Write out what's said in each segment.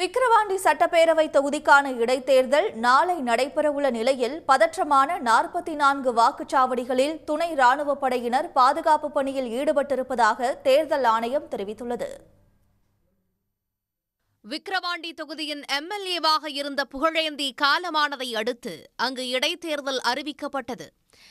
விக்கிரவாண்டி சட்டப்பேரவை தொகுதிக்கான இடைத்தேர்தல் நாளை நடைபெறவுள்ள நிலையில் பதற்றமான நாற்பத்தி நான்கு வாக்குச்சாவடிகளில் துணை ராணுவப் படையினர் பாதுகாப்பு பணியில் ஈடுபட்டிருப்பதாக தேர்தல் ஆணையம் தெரிவித்துள்ளது. விக்கிரவாண்டி தொகுதியின் எம்எல்ஏவாக இருந்த புகழேந்தி காலமானதை அடுத்து அங்கு இடைத்தேர்தல் அறிவிக்கப்பட்டது.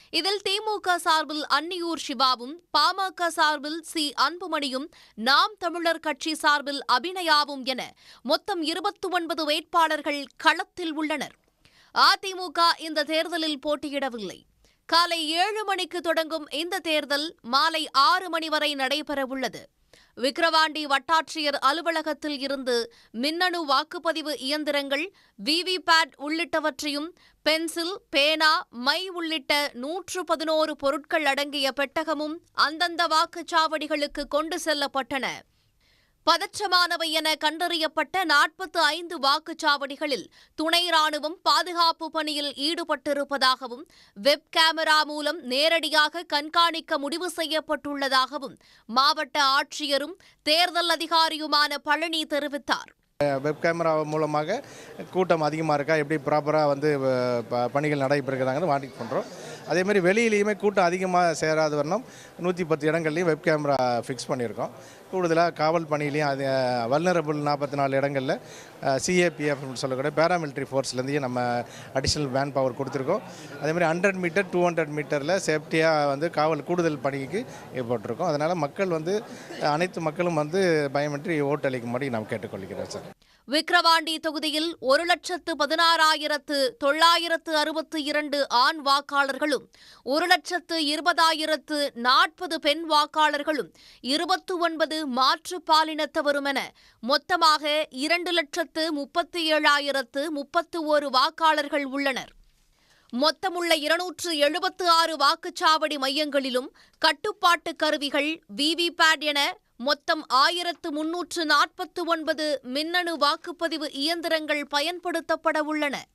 இதில் திமுக சார்பில் அன்னியூர் சிவாவும் பாமக சார்பில் சி. அன்புமணியும் நாம் தமிழர் கட்சி சார்பில் அபிநயாவும் என மொத்தம் இருபத்தி ஒன்பது வேட்பாளர்கள் களத்தில் உள்ளனர். அதிமுக இந்த தேர்தலில் போட்டியிடவில்லை. காலை ஏழு மணிக்கு தொடங்கும் இந்த தேர்தல் மாலை ஆறு மணி வரை நடைபெறவுள்ளது. விக்கிரவாண்டி வட்டாட்சியர் அலுவலகத்தில் இருந்து மின்னணு வாக்குப்பதிவு இயந்திரங்கள் விவிபேட் உள்ளிட்டவற்றையும் பென்சில் பேனா மை உள்ளிட்ட நூற்று பதினோரு பொருட்கள் அடங்கிய பெட்டகமும் அந்தந்த வாக்குச்சாவடிகளுக்கு கொண்டு செல்லப்பட்டன. பதற்றமானவை என கண்டறியப்பட்ட நாற்பத்து ஐந்து வாக்குச்சாவடிகளில் துணை ராணுவம் பாதுகாப்பு பணியில் ஈடுபட்டிருப்பதாகவும் வெப் கேமரா மூலம் நேரடியாக கண்காணிக்க முடிவு செய்யப்பட்டுள்ளதாகவும் மாவட்ட ஆட்சியரும் தேர்தல் அதிகாரியுமான பழனி தெரிவித்தார். வெப் கேமரா மூலமாக கூட்டம் அதிகமாக இருக்கா எப்படி ப்ராப்பராக வந்து ப- பணிகள் நடைபெறுகிறாங்கன்னு வாண்டிக் பண்ணுறோம் அதேமாதிரி வெளியிலையுமே கூட்டம் அதிகமாக சேராத வரணும் நூற்றி பத்து இடங்கள்லையும் வெப் கேமரா ஃபிக்ஸ் பண்ணியிருக்கோம். கூடுதலாக காவல் பணியிலையும் அது வல்னரபுள் நாற்பத்தி நாலு இடங்களில் சிஏபிஎஃப் சொல்லக்கூடிய பேராமிலிட்ரி ஃபோர்ஸ்லேருந்தையும் நம்ம அடிஷ்னல் மேன் பவர் கொடுத்துருக்கோம் அதேமாதிரி ஹண்ட்ரட் மீட்டர் டூ ஹண்ட்ரட் மீட்டரில் சேஃப்டியாக வந்து காவல் கூடுதல் பணிக்கு ஏற்பட்டிருக்கோம். அதனால் மக்கள் வந்து அனைத்து மக்களும் வந்து பயமின்றி ஓட்டு அளிக்கும்படி நாம் கேட்டுக்கொள்கிறோம் சார். விக்கிரவாண்டி தொகுதியில் ஒரு லட்சத்து பதினாறாயிரத்து தொள்ளாயிரத்து அறுபத்து இரண்டு ஆண் வாக்காளர்களும் ஒரு லட்சத்து இருபதாயிரத்து நாற்பது பெண் வாக்காளர்களும் இருபத்து ஒன்பது மாற்றுப் பாலினத்தவரும் என மொத்தமாக இரண்டு லட்சத்து முப்பத்தி ஏழாயிரத்து முப்பத்து ஒரு வாக்காளர்கள் உள்ளனர். மொத்தமுள்ள இருநூற்று எழுபத்து ஆறு வாக்குச்சாவடி மையங்களிலும் கட்டுப்பாட்டு கருவிகள் விவிபேட் என மொத்தம் ஆயிரத்து முன்னூற்று நாற்பத்து ஒன்பது மின்னணு வாக்குப்பதிவு இயந்திரங்கள் பயன்படுத்தப்பட உள்ளன.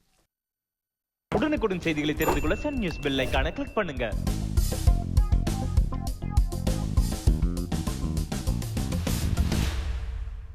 உடனுக்குடன் செய்திகளை தெரிந்து கொள்ள சன் நியூஸ் பெல் கிளிக் பண்ணுங்க.